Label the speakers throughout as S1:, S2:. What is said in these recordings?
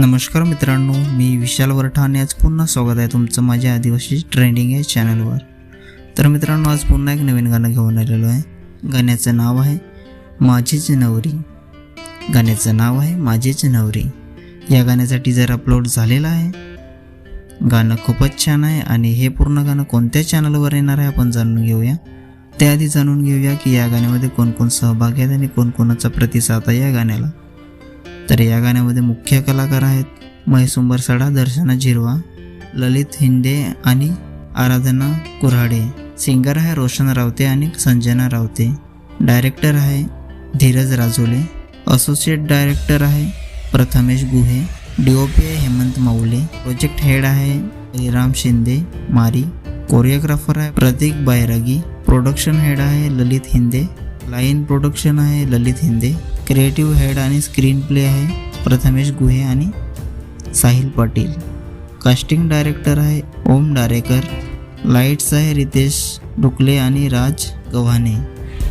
S1: नमस्कार मित्रांनो मी विशाल वरठा आणि आज पुन्हा स्वागत आहे तुमचं माझ्या आदिवासी ट्रेंडिंग या चॅनलवर. तर मित्रांनो आज पुन्हा एक नवीन गाणं घेऊन आलेलो आहे. गाण्याचं नाव आहे माझीच नवरी. गाण्याचं नाव आहे माझीच नवरी. या गाण्यासाठी जर अपलोड झालेलं आहे गाणं खूपच छान आहे आणि हे पूर्ण गाणं कोणत्या चॅनलवर येणार आहे आपण जाणून घेऊया. त्याआधी जाणून घेऊया की या गाण्यामध्ये कोण कोण सहभागी आहेत आणि कोणकोणाचा प्रतिसाद आहे या गाण्याला. तर या गाण्यामध्ये मुख्य कलाकार आहेत. महेश सडा दर्शना झिरवा ललित हिंदे आणि आराधना कुऱ्हाडे. सिंगर आहे रोशन रावते आणि संजना रावते. डायरेक्टर आहे धीरज राजोले. असोसिएट डायरेक्टर आहे Prathamesh Guhe. D O P आहे हेमंत माऊले. प्रोजेक्ट हेड आहे राम शिंदे मारी. कोरिओग्राफर आहे प्रतीक बैरागी. प्रोडक्शन हेड आहे ललित हिंदे. लाईन प्रोडक्शन आहे ललित हिंदे. क्रिएटिव्ह हेड आणि स्क्रीन प्ले आहे प्रथमेश गुहे आणि साहिल पाटील. कास्टिंग डायरेक्टर आहे ओम डारेकर. लाईट्स आहे रितेश डुकले आणि राज गव्हाणे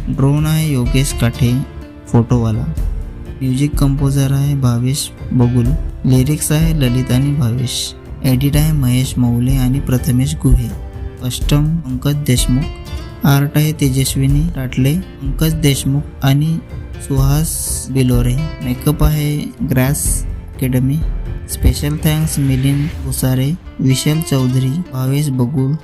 S1: ड्रोन आहे योगेश काठे फोटोवाला म्युझिक कंपोजर आहे भावेश बगुल. लिरिक्स आहे ललित आणि भावेश. एडिट आहे महेश मौले आणि प्रथमेश गुहे. कस्टम पंकज देशमुख. आर्ट आहे तेजस्विनी टाटले पंकज देशमुख आणि सुहास बिलोरे. मेकअप आहे Grace Academy. Special thanks Milind Usare Vishal Chaudhari Bhavesh Bagul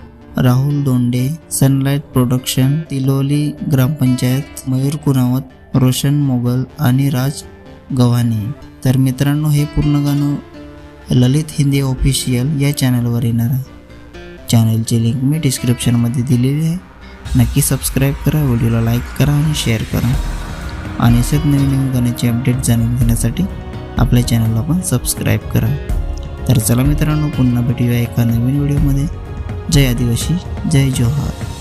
S1: Rahul Donde Sunlight Production Tiloli gram panchayat Mayur Kurawat Roshan Mogal आणि राज गव्हाणे. तर मित्रांनो हे पूर्ण गाणं ललित हिंदी ऑफिशियल या चॅनलवर येणार आहे. चॅनलची लिंक मी डिस्क्रिप्शनमध्ये दिलेली आहे. नक्की सबस्क्राईब करा व्हिडिओला लाईक करा आणि शेअर करा. आणि असेच नवीन नवीन गाण्याचे अपडेट जाणून घेण्यासाठी आपल्या चॅनलला पण सबस्क्राईब करा. तर चला मित्रांनो पुन्हा भेटूया एका नवीन व्हिडिओमध्ये जय आदिवासी जय जोहार.